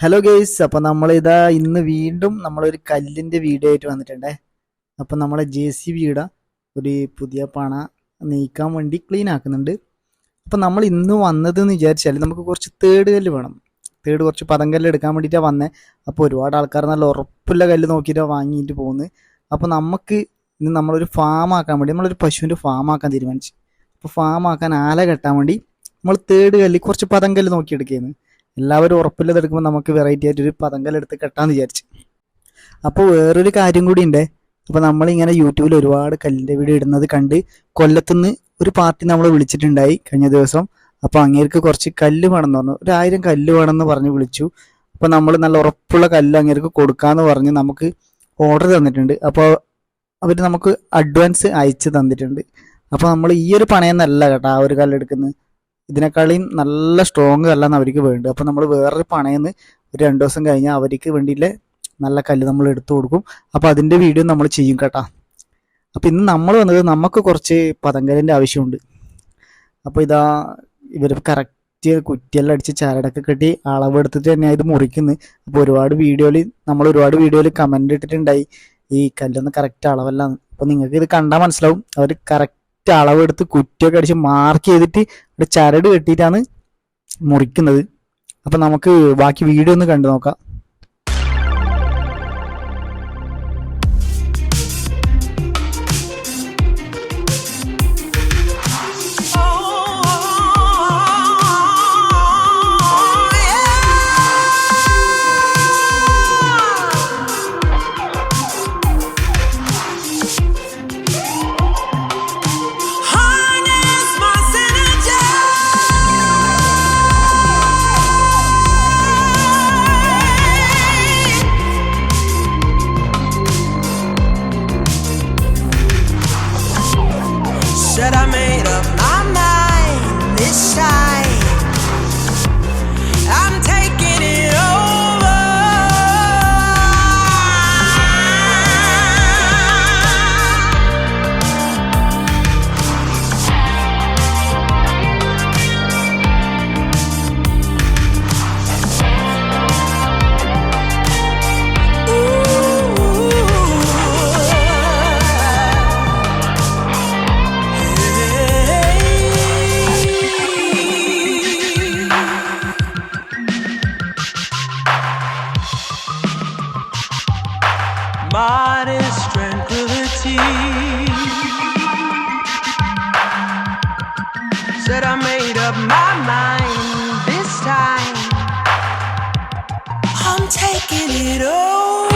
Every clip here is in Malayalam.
ഹലോ ഗെയ്സ് നമ്മൾ ഇതാ ഇന്ന് വീണ്ടും നമ്മൾ ഒരു കല്ലിന്റെ വീഡിയോ ആയിട്ട് വന്നിട്ടുണ്ടേ. അപ്പോൾ നമ്മളെ ജെ സി ബിയുടെ ഒരു പുതിയ പണ നീക്കാൻ വേണ്ടി ക്ലീൻ ആക്കുന്നുണ്ട്. അപ്പോൾ നമ്മൾ ഇന്ന് വന്നതെന്ന് വിചാരിച്ചാൽ നമുക്ക് കുറച്ച് തേട് കല്ല് വേണം. തേട് കുറച്ച് പതങ്കല്ല് എടുക്കാൻ വേണ്ടിയിട്ടാണ് വന്നേ. അപ്പോൾ ഒരുപാട് ആൾക്കാർ നല്ല ഉറപ്പുള്ള കല്ല് നോക്കിയിട്ടാണ് വാങ്ങിയിട്ട് പോകുന്നത് അപ്പോൾ നമുക്ക് ഇന്ന് നമ്മളൊരു ഫാം ആക്കാൻ വേണ്ടി നമ്മളൊരു പശുവിന്റെ ഫാം ആക്കാൻ തീരുമാനിച്ചു. അപ്പോൾ ഫാം ആക്കാൻ ആല കെട്ടാൻ വേണ്ടി നമ്മൾ തേട് കല്ല് കുറച്ച് പതങ്കല്ല് നോക്കിയെടുക്കുകയാണ് എല്ലാവരും ഉറപ്പില്ലത് എടുക്കുമ്പോൾ നമുക്ക് വെറൈറ്റി ആയിട്ട് ഒരു പതങ്കൽ എടുത്ത് കെട്ടാന്ന് വിചാരിച്ചു. അപ്പോൾ വേറൊരു കാര്യം കൂടി ഉണ്ട് അപ്പോൾ നമ്മളിങ്ങനെ യൂട്യൂബിൽ ഒരുപാട് കല്ലിന്റെ വീഡിയോ ഇടുന്നത് കണ്ട് കൊല്ലത്തുനിന്ന് ഒരു പാർട്ടി നമ്മൾ വിളിച്ചിട്ടുണ്ടായി കഴിഞ്ഞ ദിവസം. അപ്പോൾ അങ്ങേർക്ക് കുറച്ച് കല്ല് വേണമെന്ന് പറഞ്ഞു. ഒരു ആയിരം കല്ല് വേണമെന്ന് പറഞ്ഞ് വിളിച്ചു. അപ്പോൾ നമ്മൾ നല്ല ഉറപ്പുള്ള കല്ല് അങ്ങേർക്ക് കൊടുക്കാമെന്ന് പറഞ്ഞ് നമുക്ക് ഓർഡർ തന്നിട്ടുണ്ട്. അപ്പോൾ അവർ നമുക്ക് അഡ്വാൻസ് അയച്ച് തന്നിട്ടുണ്ട്. അപ്പോൾ നമ്മൾ ഈ ഒരു പണയെന്നല്ല കേട്ടോ ആ ഒരു കല്ല് എടുക്കുന്നത് ഇതിനേക്കാളും നല്ല സ്ട്രോങ് കല്ലാണ് അവർക്ക് വേണ്ടത്. അപ്പോൾ നമ്മൾ വേറൊരു പണയെന്ന് ഒരു രണ്ട് ദിവസം കഴിഞ്ഞാൽ അവർക്ക് വേണ്ടിയില്ലേ നല്ല കല്ല് നമ്മൾ എടുത്തു കൊടുക്കും. അപ്പോൾ അതിന്റെ വീഡിയോ നമ്മൾ ചെയ്യും കേട്ടാ. അപ്പോൾ ഇന്ന് നമ്മൾ വന്നത് നമുക്ക് കുറച്ച് പതങ്കലിന്റെ ആവശ്യമുണ്ട്. അപ്പോൾ ഇതാ ഇവർ കറക്റ്റ് കുറ്റിയെല്ലാം അടിച്ച് ചരടൊക്കെ കെട്ടി അളവെടുത്തിട്ട് തന്നെയാണ് ഇത് മുറിക്കുന്നത് അപ്പോൾ ഒരുപാട് വീഡിയോയിൽ നമ്മൾ ഒരുപാട് വീഡിയോയിൽ കമന്റ് ഇട്ടിട്ടുണ്ടായി. ഈ കല്ലൊന്ന് കറക്റ്റ് അളവല്ല അപ്പോൾ നിങ്ങൾക്ക് ഇത് കണ്ടാൽ മനസ്സിലാവും. അവർ കറക്റ്റ് അളവെടുത്ത് കുറ്റിയൊക്കെ അടിച്ച് മാർക്ക് ചെയ്തിട്ട് ഇവിടെ ചരട് കെട്ടിയിട്ടാണ് മുറിക്കുന്നത്. അപ്പൊ നമുക്ക് ബാക്കി വീഡിയോ ഒന്ന് കണ്ടു നോക്കാം. Said I made up my mind this time. Modest tranquility. Said I made up my mind this time. I'm taking it over.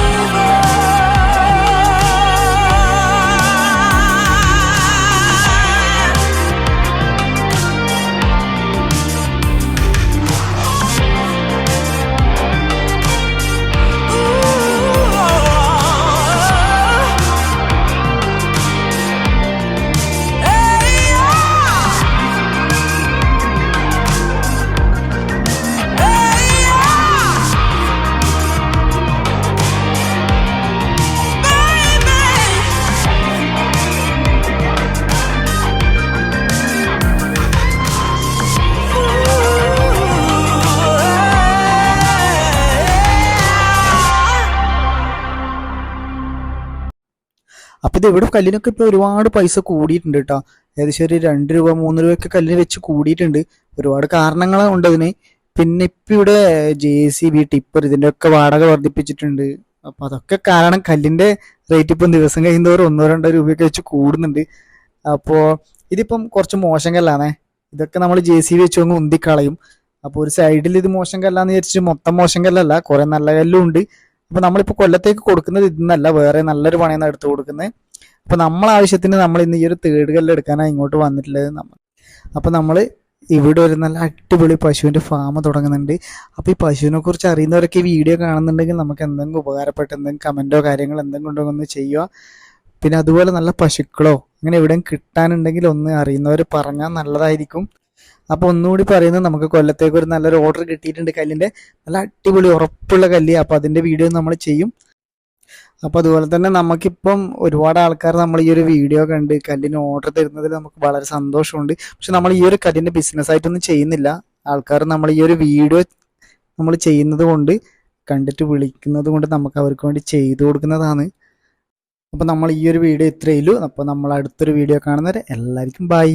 അപ്പൊ ഇത് ഇവിടെ കല്ലിനൊക്കെ ഇപ്പൊ ഒരുപാട് പൈസ കൂടിയിട്ടുണ്ട് കേട്ടോ ഏകദേശം ഒരു രണ്ട് രൂപ മൂന്ന് രൂപയൊക്കെ കല്ലിന് വെച്ച് കൂടിയിട്ടുണ്ട്. ഒരുപാട് കാരണങ്ങൾ ഉണ്ട് അതിന് പിന്നെ ഇപ്പൊ ഇവിടെ ജെ സി ബി ടിപ്പർ ഇതിന്റെ ഒക്കെ വാടക വർദ്ധിപ്പിച്ചിട്ടുണ്ട്. അപ്പൊ അതൊക്കെ കാരണം കല്ലിന്റെ റേറ്റ് ഇപ്പം ദിവസം കഴിയുന്നവരും ഒന്നോ രണ്ടോ രൂപയൊക്കെ വെച്ച് കൂടുന്നുണ്ട്. അപ്പോ ഇതിപ്പം കുറച്ച് മോശം കല്ലാണേ. ഇതൊക്കെ നമ്മൾ ജെ സി ബി വെച്ച് അങ്ങ് ഉന്തിക്കളയും. അപ്പോൾ ഒരു സൈഡിൽ ഇത് മോശം കല്ലാന്ന് വിചാരിച്ചു മൊത്തം മോശം കല്ലല്ല കുറെ നല്ല കല്ലും ഉണ്ട്. അപ്പൊ നമ്മളിപ്പോ കൊല്ലത്തേക്ക് കൊടുക്കുന്നത് ഇന്നല്ല വേറെ നല്ലൊരു പണിയാണ് എടുത്ത് കൊടുക്കുന്നത് അപ്പൊ നമ്മളെ ആവശ്യത്തിന് നമ്മൾ ഇന്ന് ഈ ഒരു തേട് കല്ല് എടുക്കാനാണ് ഇങ്ങോട്ട് വന്നിട്ടുള്ളത് നമ്മൾ അപ്പൊ നമ്മൾ ഇവിടെ ഒരു നല്ല അടിപൊളി പശുവിന്റെ ഫാം തുടങ്ങുന്നുണ്ട്. അപ്പൊ ഈ പശുവിനെ കുറിച്ച് അറിയുന്നവരൊക്കെ ഈ വീഡിയോ കാണുന്നുണ്ടെങ്കിൽ നമുക്ക് എന്തെങ്കിലും ഉപകാരപ്പെട്ട എന്തെങ്കിലും കമന്റോ കാര്യങ്ങളോ എന്തെങ്കിലും ഉണ്ടോ ഒന്ന് ചെയ്യുക. പിന്നെ അതുപോലെ നല്ല പശുക്കളോ അങ്ങനെ എവിടെയും കിട്ടാനുണ്ടെങ്കിൽ ഒന്ന് അറിയുന്നവർ പറഞ്ഞാൽ നല്ലതായിരിക്കും. അപ്പൊ ഒന്നുകൂടി പറയുന്നത് നമുക്ക് കൊല്ലത്തേക്ക് ഒരു നല്ലൊരു ഓർഡർ കിട്ടിയിട്ടുണ്ട് കല്ലിന്റെ. നല്ല അടിപൊളി ഉറപ്പുള്ള കല്ല്. അപ്പൊ അതിന്റെ വീഡിയോ നമ്മൾ ചെയ്യും. അപ്പൊ അതുപോലെ തന്നെ നമുക്കിപ്പം ഒരുപാട് ആൾക്കാർ നമ്മൾ ഈ ഒരു വീഡിയോ കണ്ട് കല്ലിന് ഓർഡർ തരുന്നതിൽ നമുക്ക് വളരെ സന്തോഷമുണ്ട്. പക്ഷെ നമ്മൾ ഈ ഒരു കല്ലിന്റെ ബിസിനസ് ആയിട്ടൊന്നും ചെയ്യുന്നില്ല. ആൾക്കാർ നമ്മൾ ഈ ഒരു വീഡിയോ നമ്മൾ ചെയ്യുന്നത് കൊണ്ട് കണ്ടിട്ട് വിളിക്കുന്നത് കൊണ്ട് നമുക്ക് അവർക്ക് വേണ്ടി ചെയ്തു കൊടുക്കുന്നതാണ്. അപ്പോൾ നമ്മൾ ഈ ഒരു വീഡിയോ ഇത്രയേ ഉള്ളൂ. അപ്പോൾ നമ്മൾ അടുത്തൊരു വീഡിയോ കാണുന്നവരെ എല്ലാവർക്കും ബൈ